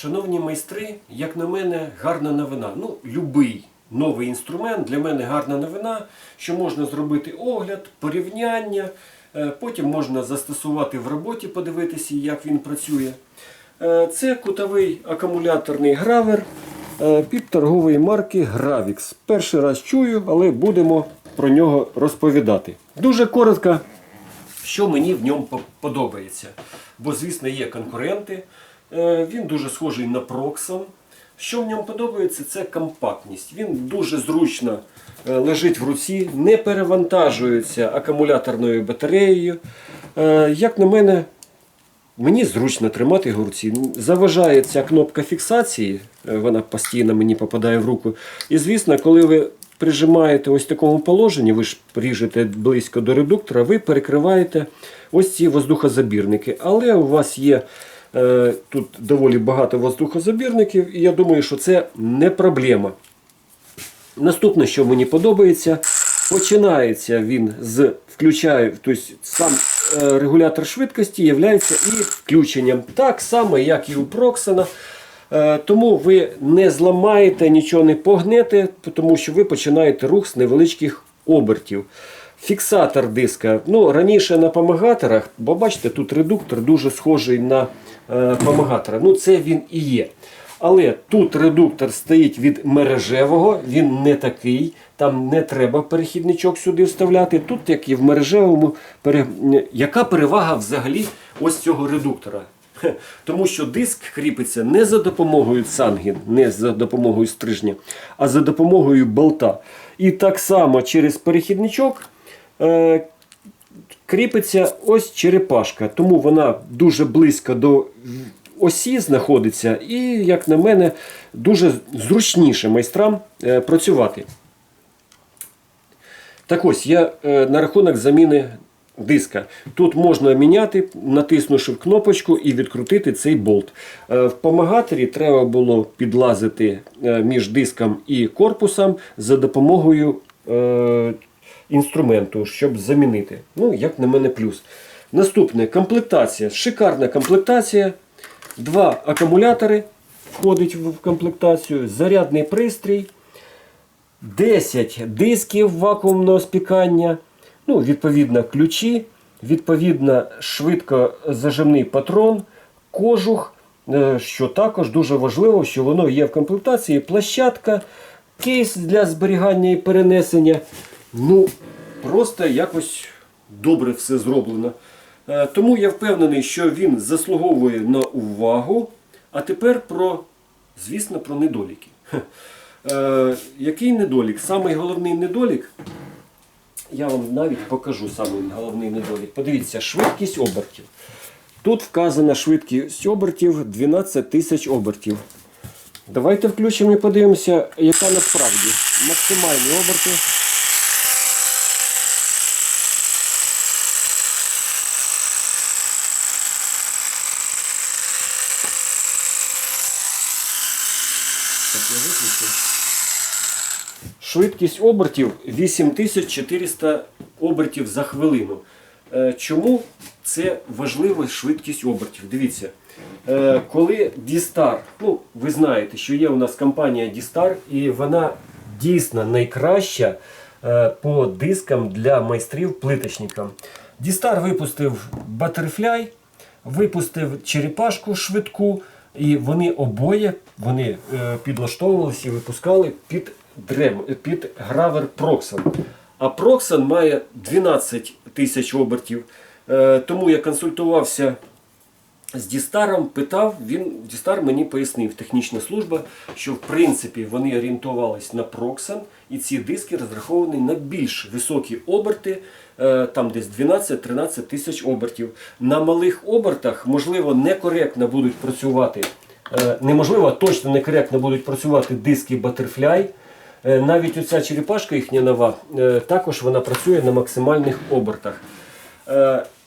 Шановні майстри, як на мене, гарна новина. Ну, любий новий інструмент для мене гарна новина, що можна зробити огляд, порівняння, е, потім можна застосувати в роботі, подивитися, як він працює. Е, Це кутовий акумуляторний гравер е, під торгової марки Gravix. Перший раз чую, але будемо про нього розповідати. Дуже коротко що мені в ньому подобається. Бо, звісно, є конкуренти. Е, Він дуже схожий на Proxon. Що в ньому подобається, це компактність. Він дуже зручно е, лежить в руці, не перевантажується акумуляторною батареєю. Е, Як на мене, Мені зручно тримати його в руці. Заважає ця кнопка фіксації, вона постійно мені попадає в руку. І звісно, коли ви прижимаєте ось такому положенні, ви ж ріжете близько до редуктора, ви перекриваєте ось ці воздухозабірники. Але у вас є тут доволі багато воздухозабірників, і я думаю, що це не проблема. Наступне, що мені подобається, починається він з включаю, тобто сам е, регулятор швидкості є і включенням. Так само, як і у Проксона. Е, Тому ви не зламаєте, нічого не погнете, тому що ви починаєте рух з невеличких обертів. Фіксатор диска. Ну, раніше на помагаторах, бо бачите, тут редуктор дуже схожий на е, помагатора. Ну, це він і є. Але тут редуктор стоїть від мережевого, він не такий, там не треба перехідничок сюди вставляти. Тут, як і в мережевому, пере... яка перевага взагалі ось цього редуктора? Тому що диск кріпиться не за допомогою цангін, не за допомогою стрижня, а за допомогою болта. І так само через перехідничок е, кріпиться ось черепашка, тому вона дуже близько до осі знаходиться, і, як на мене, дуже зручніше майстрам е, працювати. Так ось, я е, на рахунок заміни диска. Тут можна міняти, натиснувши кнопочку і відкрутити цей болт. Е, в помагаторі треба було підлазити між диском і корпусом за допомогою інструменту, щоб замінити. Ну, як на мене, плюс. Наступне комплектація. Шикарна комплектація. Два акумулятори входить в комплектацію, зарядний пристрій. 10 дисків вакуумного спікання, ну, відповідно, ключі, відповідно, швидкозажимний патрон, кожух, е, що також дуже важливо, що воно є в комплектації, площадка, кейс для зберігання і перенесення. Ну, просто якось добре все зроблено. Е, Тому я впевнений, що він заслуговує на увагу. А тепер про, звісно, про недоліки. Е, який недолік? Самий головний недолік, я вам навіть покажу самий головний недолік. Подивіться, швидкість обертів. Тут вказана швидкість обертів 12 тисяч обертів. Давайте включимо і подивимося, яка насправді максимальні оберти. Швидкість обертів 8400 обертів за хвилину. Е, Чому це важлива швидкість обертів? Дивіться, е, коли D-Star, ну ви знаєте, що є у нас компанія D-Star, і вона дійсно найкраща е, по дискам для майстрів плиточникам. D-Star випустив Butterfly, випустив черепашку швидку, і вони обоє вони, е, підлаштовувалися і випускали під, дрем, під гравер Proxon. А Proxon має 12 тисяч обертів. Е, тому я консультувався з Дістаром, питав, він Дістар мені пояснив, технічна служба, що в принципі вони орієнтувались на Proxon, і ці диски розраховані на більш високі оберти, е, там десь 12-13 тисяч обертів. На малих обертах, можливо, некоректно будуть працювати, е, неможливо, а точно некоректно будуть працювати диски Butterfly. Е, Навіть оця черепашка їхня нова, також вона працює на максимальних обертах.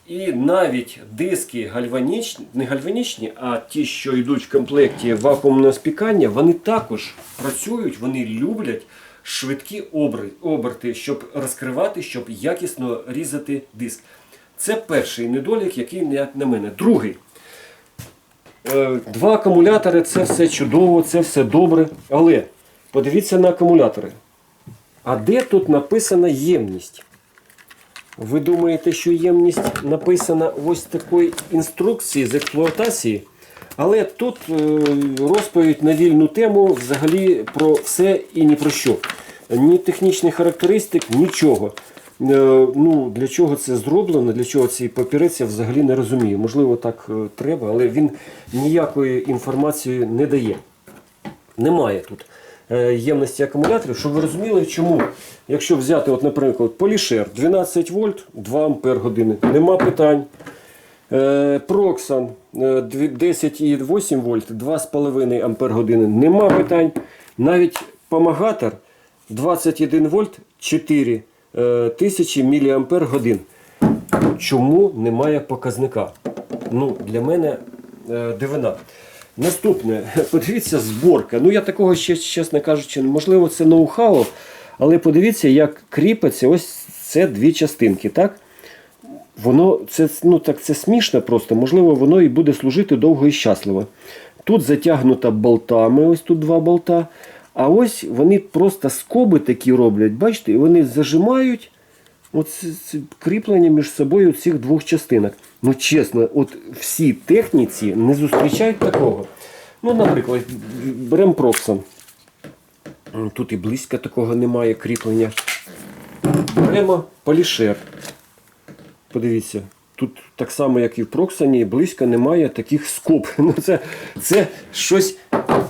І навіть диски гальванічні, не гальванічні, а ті, що йдуть в комплекті вакуумного спікання, вони також працюють, вони люблять швидкі оберти, щоб розкривати, щоб якісно різати диск. Це перший недолік, який як на мене. Другий. Е, Два акумулятори це все чудово, це все добре. Але подивіться на акумулятори. А де тут написана ємність? Ви думаєте, що ємність написана ось такої інструкції з експлуатації? Але тут е, розповідь на вільну тему взагалі про все і ні про що. Ні технічних характеристик, нічого. Е, ну, для чого це зроблено, для чого ці папірець, я взагалі не розумію. Можливо, так е, треба, але він ніякої інформації не дає. Немає тут ємності акумуляторів, щоб ви розуміли, чому. Якщо взяти, от, наприклад, полішер 12 вольт, 2 ампер години, нема питань. Е, Проксан е, 10,8 вольт, 2,5 ампер години, нема питань. Навіть помагатор 21 вольт 4 е, тисячі міліампер годин. Чому немає показника? Ну, для мене е, дивина. Наступне, подивіться, зборка. Ну, я такого ще, чесно кажучи, можливо, це ноу-хау, але подивіться, як кріпиться ось це дві частинки. так? Воно це, ну, так, це смішно просто, можливо, воно і буде служити довго і щасливо. Тут затягнуто болтами, ось тут два болта. А ось вони просто скоби такі роблять, бачите, і вони зажимають от кріплення між собою цих двох частинок. Ну, чесно, от всі техніці не зустрічають такого. Ну, наприклад, беремо Проксон. Тут і близько такого немає кріплення. Беремо полішер. Подивіться, тут так само, як і в Проксані, близько немає таких скоб. Ну, це, це щось,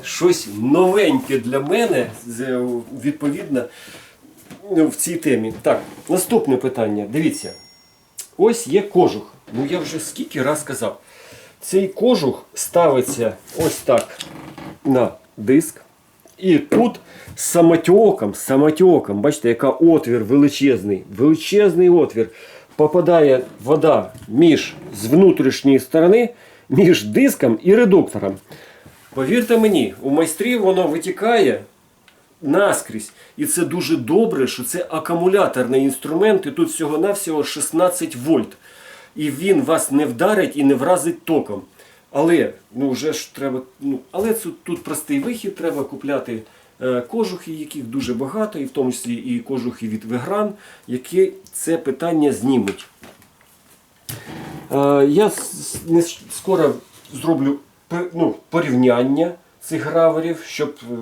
щось новеньке для мене, відповідно, в цій темі. Так, наступне питання. Дивіться. Ось є кожух. Ну я вже скільки раз казав. Цей кожух ставиться ось так на диск. І тут самотьоком, самотьоком, бачите, яка отвір величезний, величезний отвір. Попадає вода між з внутрішньої сторони, між диском і редуктором. Повірте мені, у майстрів воно витікає наскрізь. І це дуже добре, що це акумуляторний інструмент, і тут всього-навсього 16 вольт. І він вас не вдарить і не вразить током. Але ну вже ж треба. Ну, але це, тут простий вихід, треба купляти е, кожухи, яких дуже багато, і в тому числі і кожухи від Вегран, які це питання знімуть. Е, Я не скоро зроблю ну, порівняння цих граверів, щоб е,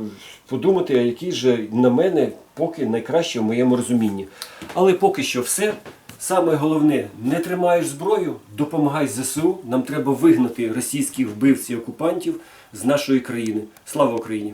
подумати, а який же на мене поки найкраще в моєму розумінні. Але поки що все. Саме головне, не тримаєш зброю, допомагай ЗСУ. Нам треба вигнати російських вбивців і окупантів з нашої країни. Слава Україні!